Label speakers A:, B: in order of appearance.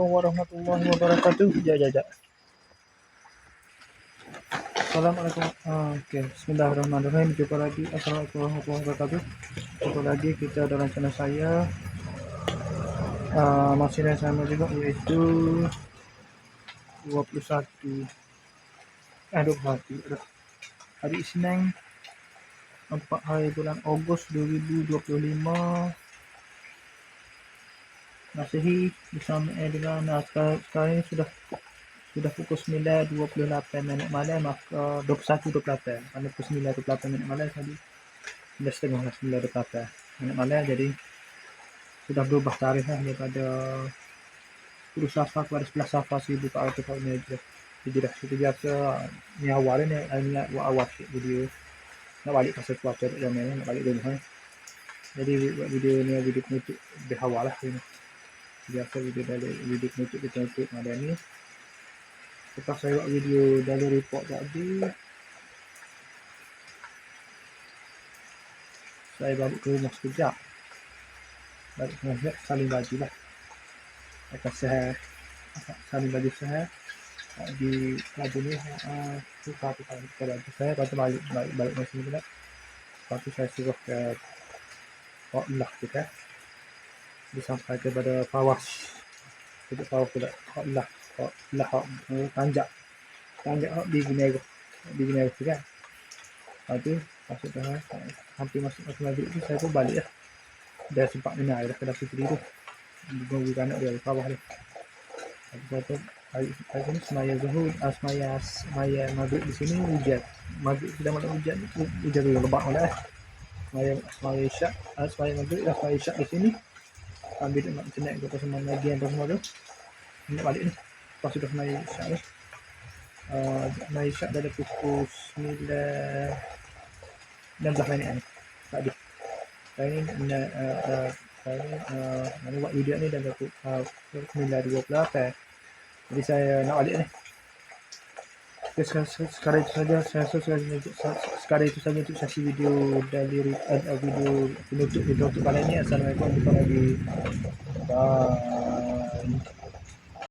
A: Assalamualaikum warahmatullahi wabarakatuh. Ya, ya, ya. Assalamualaikum. Ah, Okey, Bismillahirrahmanirrahim. Jumpa lagi. Assalamualaikum warahmatullahi wabarakatuh. Jumpa lagi kita dalam channel saya. Ah, masih yang sama juga iaitu 21 eh 21 aduh. hari Isnin 4 hari bulan Ogos 2025 Masehi bersama dengan uh, sekarang, sekarang ini sudah sudah pukul 9.28 minit malam. Maka 21.28 mana pukul 9.28 minit malam tadi. Sudah setengah lah 9.28 minit malam. Jadi sudah berubah tarikh lah daripada 10 Safar kepada 11 Safar 1400 tahun ni je jadi dah kita biasa ni awal ni ni buat awal sikit video. Nak balik pasal cuaca tak jamin nak balik rumah ni jadi buat video ni video penutup lebih awal lah ni biasa video dari video penutup kita untuk malam ni. Lepas saya buat video dari report tadi saya balik ke rumah sekejap. Balik ke rumah saling baju lah. Akan sehat saling baju sehat di baju ni uh, suka tu kalau kita baju saya lepas tu balik balik balik sini pula. Lepas tu saya suruh ke Port Lah kita disampai kepada untuk Pawas pula Port Lah Lah tanjak. Tanjak di Ginego di Ginego tu kan. Lepas tu masuk dah hampir masuk masuk maghrib tu saya pun balik lah. Dah sempat minum air dah kena puteri tu. Ganggu anak dia di bawah dia Lepas tu hari, hari semaya zuhur uh, semaya semaya maghrib di sini hujan. Maghrib sudah malam hujan hujan tu lebat malam eh. Semaya semaya isyak uh, semaya maghrib dah semaya isyak di sini ambil nak internet ke mana lagi yang semua tu. Nak balik ni. Lepas sudah semaya isyak ni uh, semaya isyak dah ada pukul 9 16 minit ni. Tadi hari ni uh, uh, saya ni uh, mana buat video ni dah pukul uh, 9.28 jadi saya nak balik ni sekarang, sekarang itu saja. Saya rasa sekarang, sekarang itu saja untuk sesi video dari uh, video penutup video untuk kali ini. Assalamualaikum jumpa lagi bye